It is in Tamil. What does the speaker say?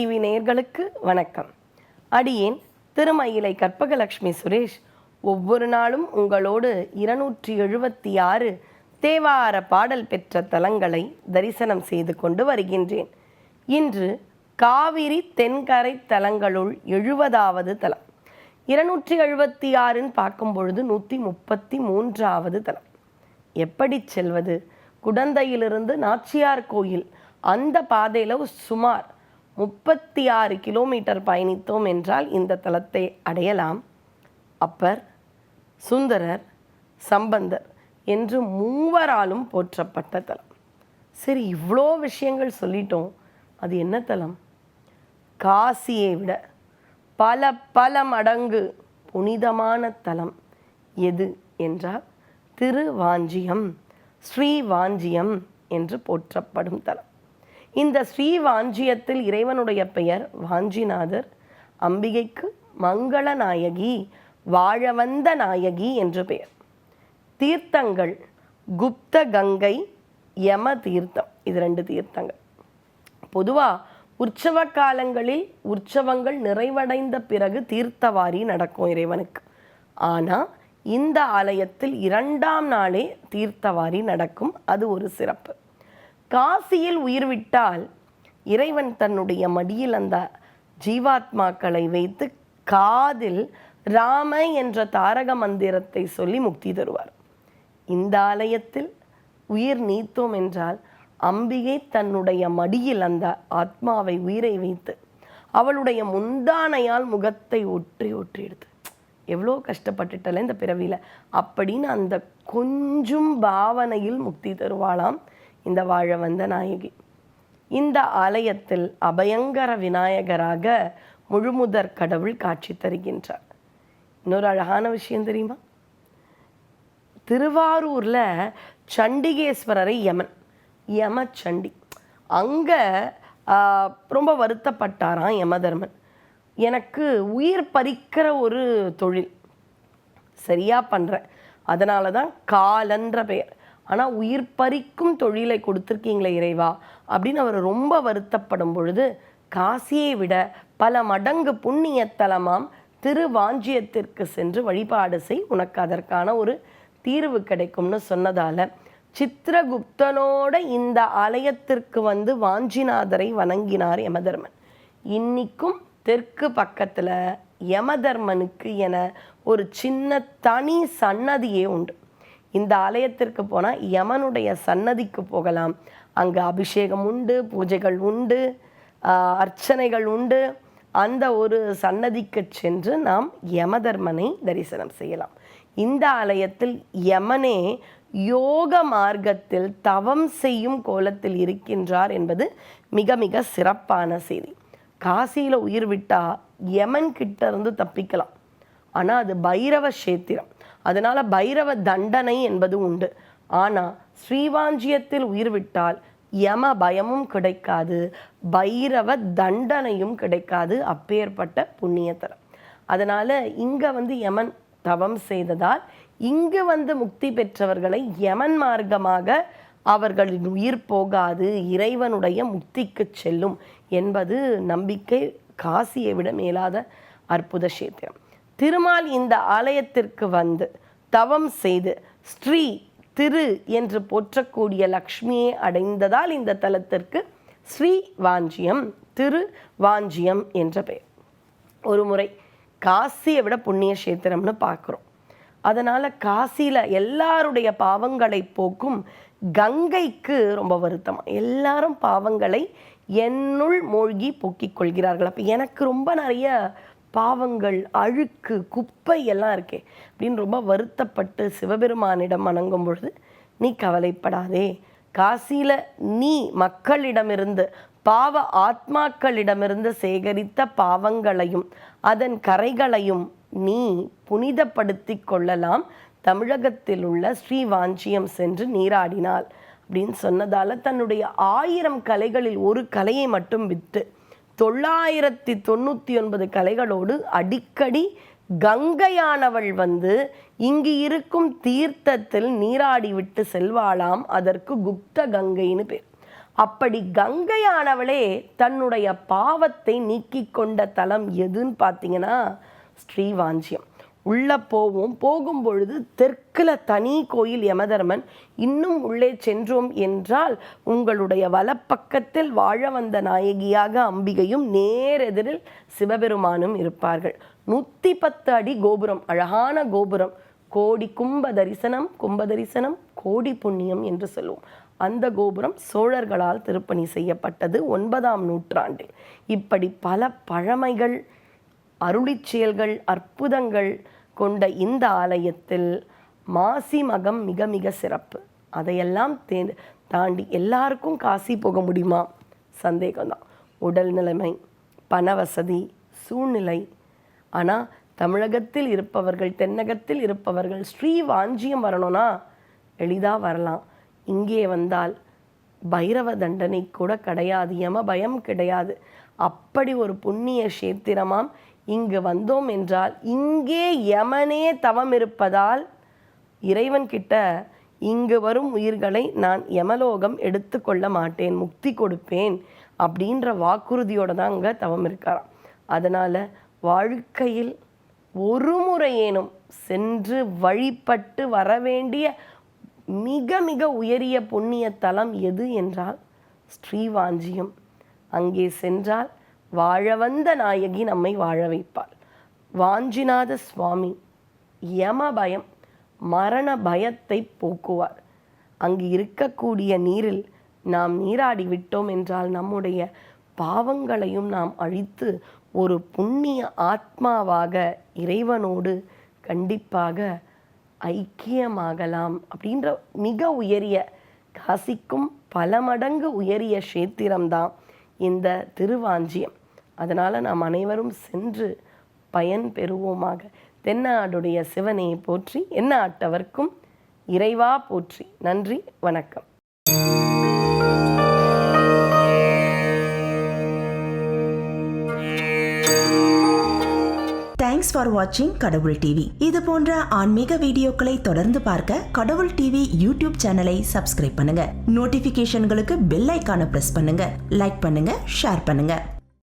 டிவி நேயர்களுக்கு வணக்கம். அடியேன் திருமயிலை கற்பகலட்சுமி சுரேஷ். ஒவ்வொரு நாளும் உங்களோடு இருநூற்றி எழுபத்தி ஆறு தேவார பாடல் பெற்ற தலங்களை தரிசனம் செய்து கொண்டு வருகின்றேன். இன்று காவிரி தென்கரை தலங்களுள் எழுபதாவது தலம். இருநூற்றி எழுபத்தி ஆறுன்னு பார்க்கும் பொழுது நூற்றி முப்பத்தி மூன்றாவது தலம். எப்படி செல்வது? குடந்தையிலிருந்து நாச்சியார் கோயில் அந்த பாதையில் சுமார் முப்பத்தி ஆறு கிலோமீட்டர் பயணித்தோம் என்றால் இந்த தலத்தை அடையலாம். அப்பர் சுந்தரர் சம்பந்தர் என்று மூவராலும் போற்றப்பட்ட தலம். சரி இவ்வளோ விஷயங்கள் சொல்லிட்டோம். அது என்ன தலம்? காசியை விட பல பல மடங்கு புனிதமான தலம் எது என்றால் திருவாஞ்சியம் ஸ்ரீவாஞ்சியம் என்று போற்றப்படும் தலம். இந்த ஸ்ரீ வாஞ்சியத்தில் இறைவனுடைய பெயர் வாஞ்சிநாதர் அம்பிகைக்கு மங்கள நாயகி வாழ வந்த நாயகி என்று பெயர். தீர்த்தங்கள் குப்த கங்கை யம தீர்த்தம். இது ரெண்டு தீர்த்தங்கள். பொதுவாக உற்சவ காலங்களில் உற்சவங்கள் நிறைவடைந்த பிறகு தீர்த்தவாரி நடக்கும் இறைவனுக்கு. ஆனால் இந்த ஆலயத்தில் இரண்டாம் நாளே தீர்த்தவாரி நடக்கும். அது ஒரு சிறப்பு. காசியில் உயிர் விட்டால் இறைவன் தன்னுடைய மடியில் அந்த ஜீவாத்மாக்களை வைத்து காதில் ராம என்ற தாரக மந்திரத்தை சொல்லி முக்தி தருவார். இந்த ஆலயத்தில் உயிர் நீத்தோம் என்றால் அம்பிகை தன்னுடைய மடியில் அந்த ஆத்மாவை உயிரை வைத்து அவளுடைய முந்தானையால் முகத்தை ஒற்றி ஒற்றி எடுத்து. எவ்வளோ கஷ்டப்பட்டுட்டல இந்த பிறவியில். அப்படின்னு அந்த கொஞ்சம் பாவனையில் முக்தி தருவாளாம். இந்த வாழ வந்த நாயகி. இந்த ஆலயத்தில் அபயங்கர விநாயகராக முழுமுதற் கடவுள் காட்சி தருகின்றார். இன்னொரு அழகான விஷயம் தெரியுமா? திருவாரூரில் சண்டிகேஸ்வரரை யமன் யம சண்டி அங்கே ரொம்ப வருத்தப்பட்டாராம் யமதர்மன். எனக்கு உயிர் பறிக்கிற ஒரு தொழில். சரியாக பண்ணுறேன் அதனால தான் காலன்ற பெயர். ஆனால் உயிர் பறிக்கும் தொழிலை கொடுத்துருக்கீங்களே இறைவா அப்படின்னு அவர் ரொம்ப வருத்தப்படும் பொழுது காசியை விட பல மடங்கு புண்ணியத்தலமாம் திருவாஞ்சியத்திற்கு சென்று வழிபாடு செய். உனக்கு அதற்கான ஒரு தீர்வு கிடைக்கும்னு சொன்னதால் சித்திரகுப்தனோட இந்த ஆலயத்திற்கு வந்து வாஞ்சிநாதரை வணங்கினார் யமதர்மன். இன்னிக்கும் தெற்கு பக்கத்தில் யமதர்மனுக்கு என ஒரு சின்ன தனி சன்னதியே உண்டு. இந்த ஆலயத்திற்கு போனால் யமனுடைய சன்னதிக்கு போகலாம். அங்கே அபிஷேகம் உண்டு பூஜைகள் உண்டு அர்ச்சனைகள் உண்டு. அந்த ஒரு சன்னதிக்கு சென்று நாம் யமதர்மனை தரிசனம் செய்யலாம். இந்த ஆலயத்தில் யமனே யோக மார்க்கத்தில் தவம் செய்யும் கோலத்தில் இருக்கின்றார் என்பது மிக மிக சிறப்பான செய்தி. காசியில் உயிர் விட்டால் யமன் கிட்ட இருந்து தப்பிக்கலாம். ஆனால் அது பைரவ கஷேத்திரம். அதனால பைரவ தண்டனை என்பது உண்டு. ஆனால் ஸ்ரீவாஞ்சியத்தில் உயிர் விட்டால் யம பயமும் கிடைக்காது பைரவ தண்டனையும் கிடைக்காது அப்பேற்பட்ட புண்ணியத்தலம். அதனால இங்கே வந்து யமன் தவம் செய்ததால் இங்கு வந்து முக்தி பெற்றவர்களை யமன் மார்க்கமாக அவர்களின் உயிர் போகாது இறைவனுடைய முக்திக்கு செல்லும் என்பது நம்பிக்கை காசியை விட மேலாத அற்புத சேத்திரம் திருமால் இந்த ஆலயத்திற்கு வந்து தவம் செய்து ஸ்ரீ திரு என்று போற்றக்கூடிய லக்ஷ்மியை அடைந்ததால் இந்த தலத்திற்கு ஸ்ரீ வாஞ்சியம் திரு வாஞ்சியம் என்ற பெயர். ஒரு முறை காசியை விட புண்ணிய கஷேத்திரம்னு பார்க்குறோம். அதனால் காசியில் எல்லாருடைய பாவங்களை போக்கும் கங்கைக்கு ரொம்ப வருத்தமாக எல்லாரும் பாவங்களை என்னுள் மூழ்கி போக்கிக் கொள்கிறார்கள். அப்போ எனக்கு ரொம்ப நிறைய பாவங்கள் அழுக்கு குப்பை எல்லாம் இருக்கே. அப்படின்னு ரொம்ப வருத்தப்பட்டு சிவபெருமானிடம் வணங்கும் பொழுது நீ கவலைப்படாதே. காசியில் நீ மக்களிடமிருந்து பாவ ஆத்மாக்களிடமிருந்து சேகரித்த பாவங்களையும் அதன் கரைகளையும் நீ புனிதப்படுத்தி கொள்ளலாம். தமிழகத்தில் உள்ள ஸ்ரீவாஞ்சியம் சென்று நீராடினாள். அப்படின்னு சொன்னதால தன்னுடைய ஆயிரம் கலைகளில் ஒரு கலையை மட்டும் விட்டு தொள்ளாயிரத்தி தொண்ணூற்றி ஒன்பது கலைகளோடு அடிக்கடி கங்கையானவள் வந்து இங்கு இருக்கும் தீர்த்தத்தில் நீராடி விட்டு செல்வாளாம். அதற்கு குப்த கங்கைன்னு பேர். அப்படி கங்கையானவளே தன்னுடைய பாவத்தை நீக்கிக் கொண்ட தலம் எதுன்னு பார்த்தீங்கன்னா ஸ்ரீவாஞ்சியம் உள்ளே போவோம். போகும் பொழுது தெற்குல தனி கோயில் யமதர்மன் இன்னும் உள்ளே சென்றோம் என்றால் உங்களுடைய வலப்பக்கத்தில் வாழ வந்த நாயகியாக அம்பிகையும் நேரெதிரில் சிவபெருமானும் இருப்பார்கள். நூற்றி பத்து அடி கோபுரம் அழகான கோபுரம். கோடி கும்ப தரிசனம் கும்ப தரிசனம் கோடி புண்ணியம் என்று சொல்லுவோம். அந்த கோபுரம் சோழர்களால் திருப்பணி செய்யப்பட்டது ஒன்பதாம் நூற்றாண்டில். இப்படி பல பழமைகள் அருளிச் செயல்கள் அற்புதங்கள் கொண்ட இந்த ஆலயத்தில் மாசி மகம் மிக மிக சிறப்பு. அதையெல்லாம் தே தாண்டி எல்லாருக்கும் காசி போக முடியுமா? சந்தேகம்தான். உடல் நிலைமை பண வசதி சூழ்நிலை. ஆனால் தமிழகத்தில் இருப்பவர்கள் தென்னகத்தில் இருப்பவர்கள் ஸ்ரீ வாஞ்சியம் வரணும்னா எளிதாக வரலாம். இங்கே வந்தால் பைரவ தண்டனை கூட கிடையாது யம பயம் கிடையாது. அப்படி ஒரு புண்ணிய கஷேத்திரமாம் இங்கு வந்தோம் என்றால் இங்கே யமனே தவம் இருப்பதால் இறைவன் கிட்ட இங்கு வரும் உயிர்களை நான் யமலோகம் எடுத்துக்கொள்ள மாட்டேன் முக்தி கொடுப்பேன் அப்படின்ற வாக்குறுதியோடு தான் அங்கே தவம் இருக்காராம். அதனால் வாழ்க்கையில் ஒரு முறையேனும் சென்று வழிபட்டு வர வேண்டிய மிக மிக உயரிய புண்ணிய தலம் எது என்றால் ஸ்ரீவாஞ்சியம். அங்கே சென்றால் வாழ வந்த நாயகி நம்மை வாழ வைப்பாள். வாஞ்சிநாத சுவாமி யம பயம் மரண பயத்தை போக்குவார். அங்கு இருக்கக்கூடிய நீரில் நாம் நீராடி விட்டோம் என்றால் நம்முடைய பாவங்களையும் நாம் அழித்து ஒரு புண்ணிய ஆத்மாவாக இறைவனோடு கண்டிப்பாக ஐக்கியமாகலாம் அப்படின்ற மிக உயரிய காசிக்கும் பல மடங்கு உயரிய கஷேத்திரம்தான் இந்த திருவாஞ்சியம். அதனால் நாம் அனைவரும் சென்று பயன் பெறுவோமாக. தென்னாடுடைய சிவனை போற்றி என்ன ஆட்டவர்க்கும் இறைவா போற்றி. நன்றி வணக்கம். தேங்க்ஸ் ஃபார் வாட்சிங் கடவுள் டிவி இது போன்ற ஆன்மீக வீடியோக்களை தொடர்ந்து பார்க்க கடவுள் டிவி யூடியூப் சேனலை சப்ஸ்கிரைப் பண்ணுங்க. நோட்டிபிகேஷன்களுக்கு பெல் ஐக்கான பிரஸ் பண்ணுங்க. லைக் பண்ணுங்க ஷேர் பண்ணுங்க.